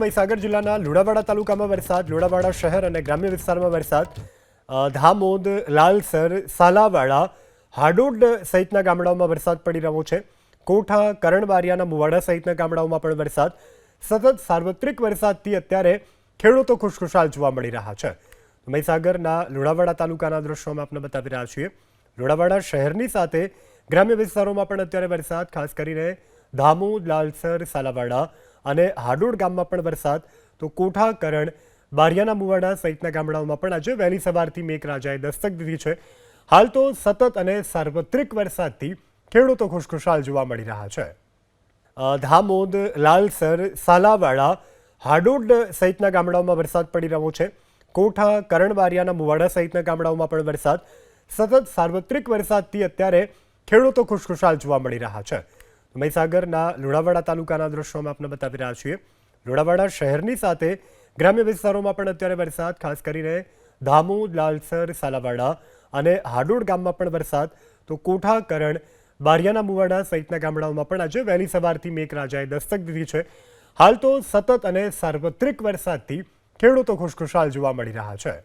મહીસાગર જિલ્લાના લુણાવાડા તાલુકામાં વરસાદ, લુણાવાડા શહેર અને ગ્રામ્ય વિસ્તારમાં વરસાદ. ધામોદ, લાલસર, સાલાવાડા હાડોડ સહિતના ગામડાઓમાં વરસાદ પડી રહ્યો છે. કોઠા, કરણબારિયાના મુવાડા સહિતના ગામડાઓમાં પણ વરસાદ. સતત સાર્વત્રિક વરસાદથી અત્યારે ખેડૂતો ખુશખુશાલ જોવા મળી રહ્યા છે. મહીસાગરના લુણાવાડા તાલુકાના દ્રશ્યોમાં આપણે બતાવી રહ્યા છીએ. લુણાવાડા શહેરની સાથે ગ્રામ્ય વિસ્તારોમાં પણ અત્યારે વરસાદ, ખાસ કરીને ધામોદ, લાલસર, સાલાવાડા અને હાડોડ ગામમાં પણ વરસાદ, તો કોઠા કરણ બારિયાના મુવાડા સહિતના ગામડાઓમાં પણ આજે વહેલી સવારથી મેઘરાજાએ દસ્તક દીધી છે. હાલ તો સતત અને સાર્વત્રિક વરસાદથી ખેડૂતો ખુશખુશાલ જોવા મળી રહ્યા છે. ધામોદ, લાલસર, સાલાવાડા, હાડોડ સહિતના ગામડાઓમાં વરસાદ પડી રહ્યો છે. કોઠા કરણબારિયાના મુવાડા સહિતના ગામડાઓમાં પણ વરસાદ. સતત સાર્વત્રિક વરસાદથી અત્યારે ખેડૂતો ખુશખુશાલ જોવા મળી રહ્યા છે. મહીસાગરના લુણાવાડા તાલુકાના દ્રશ્યોમાં આપણે બતાવી રહ્યા છીએ. લુણાવાડા શહેરની સાથે ગ્રામ્ય વિસ્તારોમાં પણ અત્યારે વરસાદ, ખાસ કરીને ધામુ, લાલસર, સાલાવાડા અને હાડોડ ગામમાં પણ વરસાદ. તો કોઠા કરણ બારિયાના મુવાડા સહિતના ગામડાઓમાં પણ આજે વહેલી સવારથી મેઘરાજાએ દસ્તક દીધી છે. હાલ તો સતત અને સાર્વત્રિક વરસાદથી ખેડૂતો ખુશખુશાલ જોવા મળી રહ્યા છે.